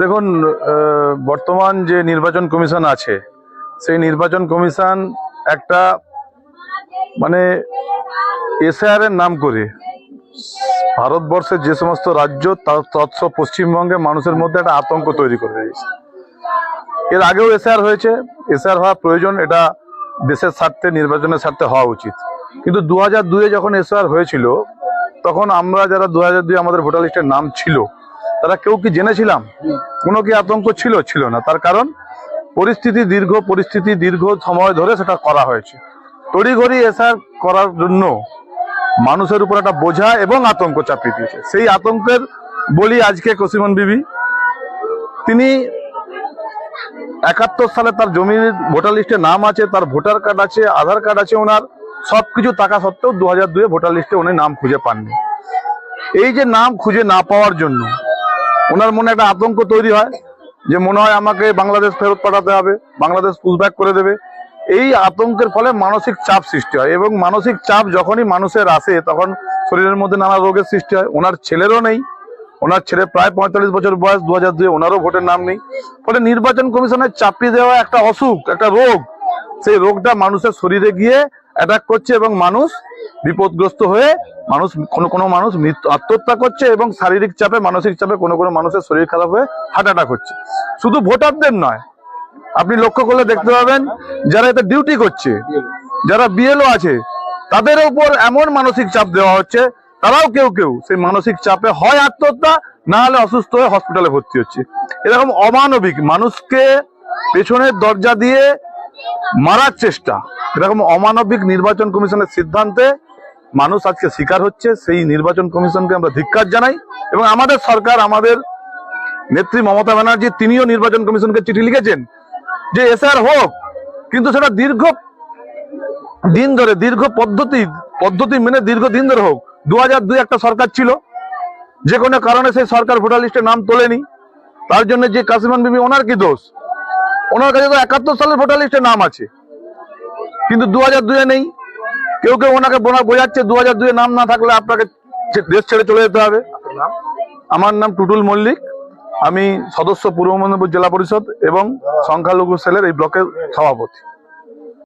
দেখুন বর্তমান যে নির্বাচন কমিশন আছে সেই নির্বাচন কমিশন একটা মানে এসআর এর নাম করে। ভারতবর্ষের যে সমস্ত রাজ্য তৎস পশ্চিমবঙ্গে মানুষের মধ্যে একটা আতঙ্ক তৈরি করে দিয়েছে। এর আগেও এসআর হয়েছে। এসআর হওয়া প্রয়োজন এটা দেশের স্বার্থে, নির্বাচনের স্বার্থে হওয়া উচিত। কিন্তু দু হাজার দুয়ে যখন এসআর হয়েছিল, তখন আমরা যারা দু হাজার দুই আমাদের ভোটার লিস্টের নাম ছিল, তারা কেউ কি জেনেছিলাম? কোনো কি আতঙ্ক ছিল? ছিল না। তার কারণ পরিস্থিতি দীর্ঘ পরিস্থিতি দীর্ঘ সময় ধরে সেটা করা হয়েছে। তড়িঘড়ি এসআর করার জন্য মানুষের উপর একটা বোঝা এবং আতঙ্ক চাপিয়ে দিয়েছে। সেই আতঙ্কের বলি আজকে কসিমন বিবি, তিনি একাত্তর সালে তার জমির ভোটার লিস্টে নাম আছে, তার ভোটার কার্ড আছে, আধার কার্ড আছে ওনার সব কিছু টাকা সত্ত্বেও দু হাজার দুয়ে ভোটার লিস্টে উনি নাম খুঁজে পাননি। এই যে নাম খুঁজে না পাওয়ার জন্য ওনার মনে একটা আতঙ্ক তৈরি হয়। যে মনে হয় আমাকে বাংলাদেশ ফেরত পাঠাতে হবে, বাংলাদেশ পুশব্যাক করে দেবে। এই আতঙ্কের ফলে মানসিক চাপ সৃষ্টি হয় এবং মানসিক চাপ যখনই মানুষের আসে, তখন শরীরের মধ্যে নানা রোগের সৃষ্টি হয়। ওনার ছেলেরও নেই। ওনার ছেলে প্রায় পঁয়তাল্লিশ বছর বয়স দু হাজার দুই ওনারও ভোটের নাম নেই। ফলে নির্বাচন কমিশনের চাপিয়ে দেওয়া একটা অসুখ, একটা রোগ। সেই রোগটা মানুষের শরীরে গিয়ে অ্যাটাক করছে এবং মানুষ বিপদগ্রস্ত হয়ে মানুষ, কোনো কোনো মানুষ মৃত্যু আত্মহত্যা করছে এবং শারীরিক চাপে, মানসিক চাপে কোনো কোনো মানুষের শরীর খারাপ হয়ে হার্ট অ্যাটাক হচ্ছে। শুধু ভোটারদের নয়, আপনি লক্ষ্য করলে দেখতে পাবেন, যারা এতে ডিউটি করছে, যারা বিএলও আছে, তাদের উপর এমন মানসিক চাপ দেওয়া হচ্ছে, তারাও কেউ কেউ সেই মানসিক চাপে হয় আত্মহত্যা, না হলে অসুস্থ হয়ে হসপিটালে ভর্তি হচ্ছে। এরকম অমানবিক মানুষকে পেছনের দরজা দিয়ে মারার চেষ্টা। এরকম অমানবিক নির্বাচন কমিশনের সিদ্ধান্তে মানুষ আজকে শিকার হচ্ছে, সেই নির্বাচন কমিশনকে আমরা ধিক্কার জানাই এবং আমাদের সরকার, আমাদের নেত্রী মমতা ব্যানার্জি, তিনিও নির্বাচন কমিশনকে চিঠি লিখেছেন যে এসআর হোক, কিন্তু সেটা দীর্ঘ দিন ধরে, দীর্ঘ পদ্ধতি পদ্ধতি মেনে দীর্ঘ দিন ধরে হোক। দু হাজার দুই একটা সরকার ছিল, যে কোনো কারণে সেই সরকার ভোটার লিস্টে নাম তোলেনি। তার জন্য যে কাসিমান বিবি, ওনার কি দোষ? ওনার কাছে তো একাত্তর সালের ভোটার লিস্টে নাম আছে। কিন্তু দু হাজার দুয়ে নেই। কেউ কেউ ওনাকে বোঝাচ্ছে দু হাজার দুয়ে নাম না থাকলে আপনাকে দেশ ছেড়ে চলে যেতে হবে। আমার নাম টুটুল মল্লিক। আমি সদস্য পূর্ব মেদিনীপুর জেলা পরিষদ এবং সংখ্যালঘু সেলের এই ব্লকের সভাপতি।